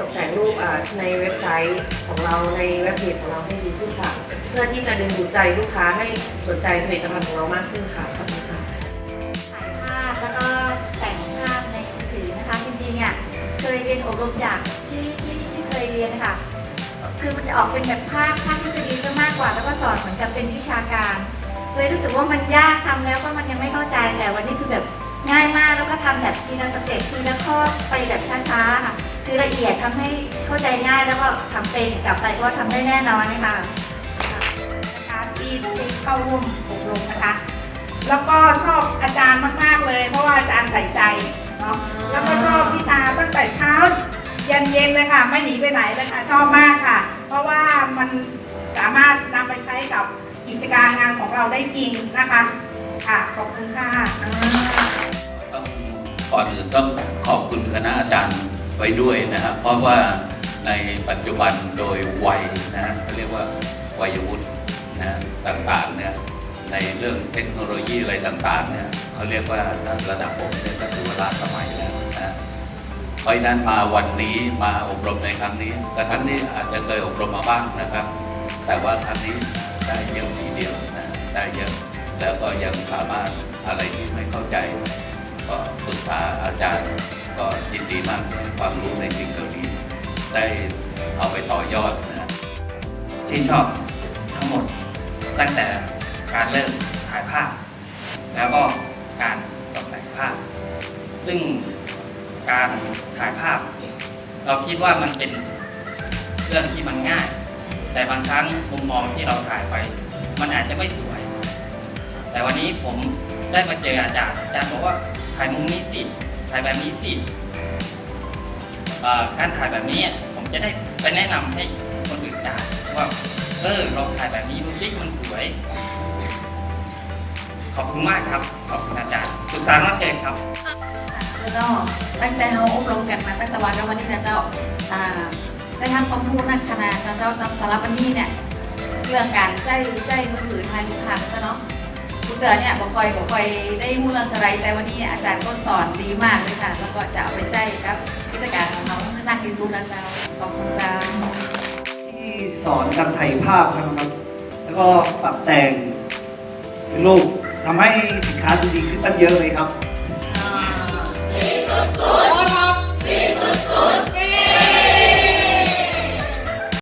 ตกแต่งรูปในเว็บไซต์ของเราในเว็บเพจของเราให้ดีขึ้นค่ะ เพื่อที่จะดึงดูดใจลูกค้าให้สนใจผลิตภัณฑ์ของเรามากขึ้นค่ะขอบคุณค่ะถ่ายภาพแล้วก็แต่งภาพในมือถือนะคะจริงๆเนี่ยเคยเรียนอบรมจากที่ที่ที่เคยเรียนค่ะคือมันจะออกเป็นแบบภาพภาพทฤษฎีซะมากกว่าแล้วก็สอนเหมือนกับเป็นวิชาการเลยรู้สึกว่ามันยากทำแล้วก็มันยังไม่เข้าใจแต่วันนี้คือแบบง่ายมากแล้วก็ทำแบบทีละสเต็ปทีละข้อไปแบบช้าๆค่ะ คือละเอียดทำให้เข้าใจง่ายแล้วก็ทำเป็นกลับไปก็ทำได้แน่นอนเลยค่ะนะคะที่ที่เข้าร่วมอบรมนะคะ แล้วก็ชอบอาจารย์มาก ๆเลย เพราะว่าอาจารย์ใส่ใจเนาะแล้วก็ชอบวิชาตั้งแต่เช้าเย็นเย็นเลยค่ะ ไม่หนีไปไหนเลยค่ะชอบมากค่ะ เพราะว่ามันสามารถนำไปใช้กับกิจการงานของเราได้จริงนะคะ ค่ะขอบคุณค่ะต้องก่อนอื่นต้องขอบคุณคณะอาจารย์ ไว้ด้วยนะครับเพราะว่าในปัจจุบันโดยวัยนะเขาเรียกว่าวัยวุฒินะต่างๆเนี่ยในเรื่องเทคโนโลยีอะไรต่างๆเนี่ยเขาเรียกว่าระดับผมเนี่ยก็ถือว่าล้าสมัยแล้วนะเพราะฉะนั้นมาวันนี้มาอบรมในครั้งนี้แต่ครั้งนี้อาจจะเคยอบรมมาบ้างนะครับ แต่ว่าครั้งนี้ได้เยอะทีเดียวนะได้เยอะแล้วก็ยังสามารถอะไรที่ไม่เข้าใจก็ปรึกษาอาจารย์ ก็ยินดีมากเลยความรู้ในสิ่งเหล่านี้ ได้เอาไปต่อยอดนะชื่นชอบทั้งหมดตั้งแต่การเริ่มถ่ายภาพ แล้วก็การตกแต่งภาพ ซึ่งการถ่ายภาพ เราคิดว่ามันเป็นเรื่องที่มันง่าย แต่บางครั้งมุมมองที่เราถ่ายไป มันอาจจะไม่สวย แต่วันนี้ผมได้มาเจออาจารย์อาจารย์บอกว่าถ่ายมุมนี้สิ ถ่ายแบบนี้สิการถ่ายแบบนี้ผมจะได้ไปแนะนำให้คนอื่นได้ว่าเออลองถ่ายแบบนี้ดูสิมันสวย ขอบคุณมากครับ ขอบคุณอาจารย์ สุขสันต์วันเกิดครับแล้วก็ตั้งแต่เราอบรมกันมาตั้งแต่วันวันนี้นะเจ้าได้ทำความรู้นักขนาดนะเจ้าสำหรับวันนี้เนี่ยเรื่องการใจใจมือถือทายมือถือนะเนาะ เดือเนี่ยบ่ค่อยบ่ค่อยได้มูเรื่องอะไรแต่วันนี้อาจารย์ก็สอนดีมากเลยค่ะ แล้วก็จะเอาไปใจกับกิจการของเราให้นักที่สุดนะเจ้าขอบคุณเจ้าที่สอนการถ่ายภาพนะครับ แล้วก็ปรับแต่งเป็นรูปทำให้สินค้าดูดีขึ้นตั้งเยอะเลยครับ อ่า